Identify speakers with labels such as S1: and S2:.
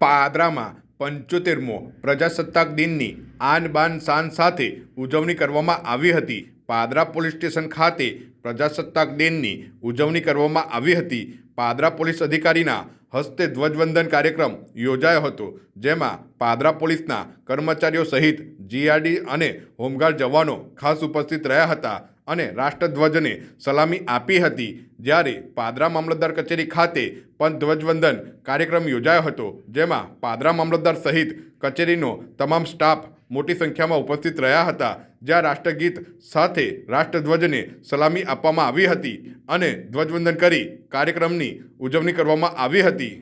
S1: પાદરામાં પંચોતેરમો પ્રજાસત્તાક દિનની આન શાન સાથે ઉજવણી કરવામાં આવી હતી. પાદરા પોલીસ સ્ટેશન ખાતે પ્રજાસત્તાક દિનની ઉજવણી કરવામાં આવી હતી. પાદરા પોલીસ અધિકારીના હસ્તે ધ્વજવંદન કાર્યક્રમ યોજાયો હતો, જેમાં પાદરા પોલીસના કર્મચારીઓ સહિત જીઆરડી અને હોમગાર્ડ જવાનો ખાસ ઉપસ્થિત રહ્યા હતા અને રાષ્ટ્રધ્વજને સલામી આપી હતી. જ્યારે પાદરા મામલતદાર કચેરી ખાતે પણ ધ્વજવંદન કાર્યક્રમ યોજાયો હતો, જેમાં પાદરા મામલતદાર સહિત કચેરીનો તમામ સ્ટાફ મોટી સંખ્યામાં ઉપસ્થિત રહ્યા હતા, જ્યાં રાષ્ટ્રગીત સાથે રાષ્ટ્રધ્વજને સલામી આપવામાં આવી હતી અને ધ્વજવંદન કરી કાર્યક્રમની ઉજવણી કરવામાં આવી હતી.